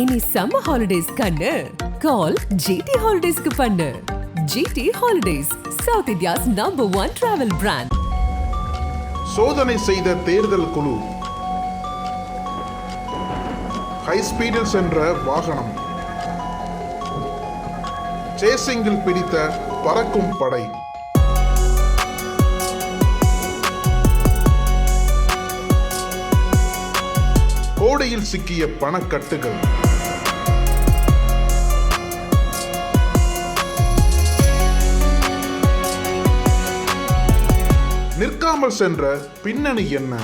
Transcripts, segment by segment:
இனி summer holidays கண்ணு. கால் GT ஹாலிடேஸ்க்கு பண்ணு. GT holidays South India's number one travel brand சோதனை செய்த தேர்தல் குழு. ஹை ஸ்பீடில் சென்ற வாகனம். சேசிங்கில் பிடித்த பறக்கும் படை. கோடையில் சிக்கிய பணக்கட்டுகள். காணாமல் சென்ற பின்னணி என்ன?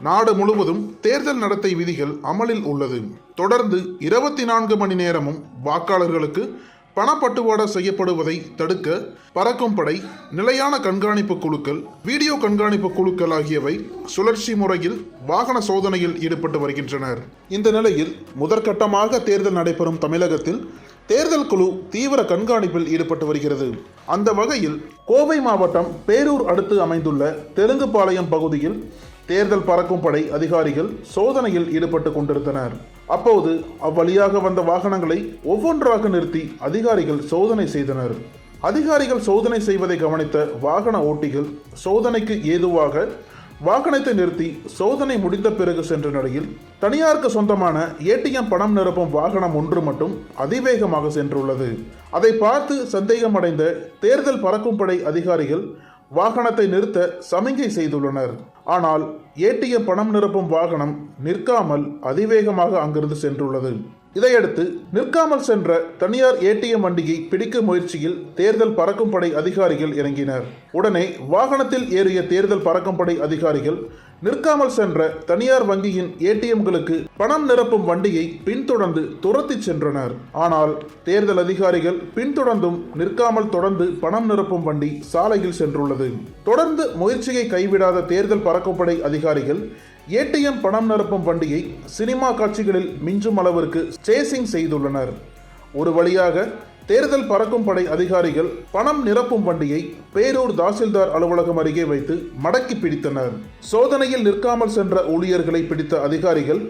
நாடு முழுவதும் தேர்தல் நடத்தை விதிகள் அமலில் உள்ளது. தொடர்ந்து இருபத்தி நான்கு மணி நேரமும் வாக்காளர்களுக்கு பணப்பட்டுவாடா செய்யப்படுவதை தடுக்க பறக்கும் படை நிலையான கண்காணிப்பு குழுக்கள் வீடியோ கண்காணிப்பு குழுக்கள் ஆகியவை சுழற்சி முறையில் வாகன சோதனையில் ஈடுபட்டு வருகின்றனர். இந்த நிலையில் முதற்கட்டமாக தேர்தல் நடைபெறும் தமிழகத்தில் தேர்தல் குழு தீவிர கண்காணிப்பில் ஈடுபட்டு வருகிறது. அந்த வகையில் கோவை மாவட்டம் பேரூர் அடுத்து அமைந்துள்ள தெலுங்குபாளையம் பகுதியில் தேர்தல் பறக்கும் படை அதிகாரிகள் சோதனையில் ஈடுபட்டு கொண்டிருந்தனர். அப்போது அவ்வழியாக வந்த வாகனங்களை ஒவ்வொன்றாக நிறுத்தி அதிகாரிகள் சோதனை செய்தனர். அதிகாரிகள் சோதனை செய்வதை கவனித்த வாகன ஓட்டிகள் சோதனைக்கு ஏதுவாக வாகனத்தை நிறுத்தி சோதனை முடிந்த பிறகு சென்ற நிலையில் தனியாருக்கு சொந்தமான ஏடிஎம் பணம் நிரப்பும் வாகனம் ஒன்று மட்டும் அதிவேகமாக சென்றுள்ளது. அதை பார்த்து சந்தேகமடைந்த தேர்தல் பறக்கும் படை அதிகாரிகள் வாகனத்தை நிறுத்த சமிகை செய்துள்ளனர். ஆனால் ஏடிஎம் பணம் நிரப்பும் வாகனம் நிற்காமல் அதிவேகமாக அங்கிருந்து சென்றுள்ளது. இதையடுத்து நிற்காமல் சென்ற தனியார் ஏடிஎம் வண்டியை பிடிக்கும் முயற்சியில் தேர்தல் பறக்கும் படை அதிகாரிகள் இறங்கினர். உடனே வாகனத்தில் ஏறிய தேர்தல் பறக்கும் படை அதிகாரிகள் நிற்காமல் சென்ற தனியார் வங்கியின் ஏடிஎம்களுக்கு பணம் நிரப்பும் வண்டியை பின்தொடர்ந்து துரத்தி சென்றனர். ஆனால் தேர்தல் அதிகாரிகள் பின்தொடர்ந்தும் நிற்காமல் தொடர்ந்து பணம் நிரப்பும் வண்டி சாலையில் சென்றுள்ளது. தொடர்ந்து முயற்சியை கைவிடாத தேர்தல் பறக்கும் படை அதிகாரிகள் ஏடிஎம் பணம் நிரப்பும் வண்டியை சினிமா காட்சிகளில் மிஞ்சும் அளவிற்கு சேசிங் செய்துள்ளனர். ஒரு வழியாக தேர்தல் பறக்கும் படை அதிகாரிகள் பணம் நிரப்பும் வண்டியை பேரூர் தாசில்தார் அலுவலகம் அருகே வைத்து மடக்கி பிடித்தனர். சோதனையில் நிற்காமல் சென்ற ஊழியர்களை பிடித்த அதிகாரிகள்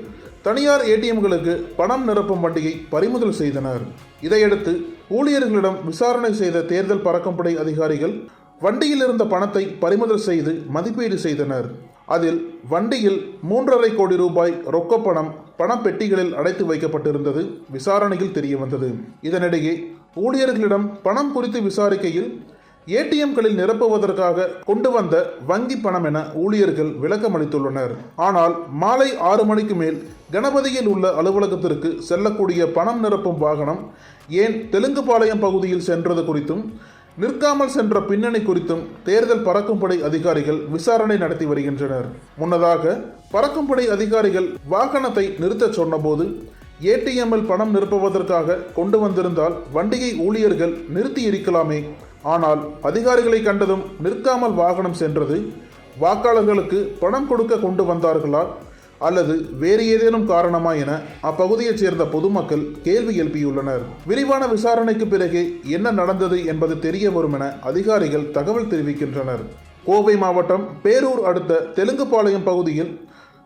தனியார் ஏடிஎம்களுக்கு பணம் நிரப்பும் வண்டியை பறிமுதல் செய்தனர். இதையடுத்து ஊழியர்களிடம் விசாரணை செய்த தேர்தல் பறக்கும் படை அதிகாரிகள் வண்டியில் இருந்த பணத்தை பறிமுதல் செய்து மதிப்பீடு செய்தனர். அதில் வண்டியில் மூன்றரை கோடி ரூபாய் ரொக்கப்பணம் பணப்பெட்டிகளில் அடைத்து வைக்கப்பட்டிருந்தது விசாரணையில் தெரிய வந்தது இதனிடையே ஊழியர்களிடம் பணம் குறித்து விசாரிக்கையில் ஏடிஎம்களில் நிரப்புவதற்காக கொண்டு வந்த வங்கி பணம் என ஊழியர்கள் விளக்கம் அளித்துள்ளனர் ஆனால் மாலை ஆறு மணிக்கு மேல் கணபதியில் உள்ள அலுவலகத்திற்கு செல்லக்கூடிய பணம் நிரப்பும் வாகனம் ஏன் தெலுங்குபாளையம் பகுதியில் சென்றது குறித்தும் நிற்காமல் சென்ற பின்னணி குறித்தும் தேர்தல் பறக்கும்படை அதிகாரிகள் விசாரணை நடத்தி வருகின்றனர். முன்னதாக பறக்கும்படை அதிகாரிகள் வாகனத்தை நிறுத்தச் சொன்னபோது ஏடிஎம்மில் பணம் நிரப்புவதற்காக கொண்டு வந்திருந்தால் வண்டியை ஊழியர்கள் நிறுத்தி இருக்கலாமே ஆனால் அதிகாரிகளை கண்டதும் நிற்காமல் வாகனம் சென்றது. வாக்காளர்களுக்கு பணம் கொடுக்க கொண்டு வந்தார்களா? அல்லது வேறு ஏதேனும் காரணமா என அப்பகுதியைச் சேர்ந்த பொதுமக்கள் கேள்வி எழுப்பியுள்ளனர். விரிவான விசாரணைக்கு பிறகு என்ன நடந்தது என்பது தெரிய வரும் என அதிகாரிகள் தகவல் தெரிவிக்கின்றனர். கோவை மாவட்டம் பேரூர் அடுத்த தெலுங்குபாளையம் பகுதியில்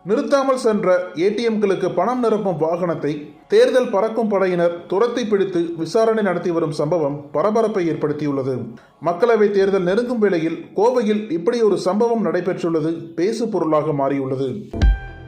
நிறுத்தாமல் சென்ற ஏடிஎம்களுக்கு பணம் நிரப்பும் வாகனத்தை தேர்தல் பறக்கும் படையினர் துரத்தி பிடித்து விசாரணை நடத்தி வரும் சம்பவம் பரபரப்பை ஏற்படுத்தியுள்ளது. மக்களவை தேர்தல் நெருங்கும் வேளையில் கோவையில் இப்படி ஒரு சம்பவம் நடைபெற்றுள்ளது பேசு பொருளாக மாறியுள்ளது.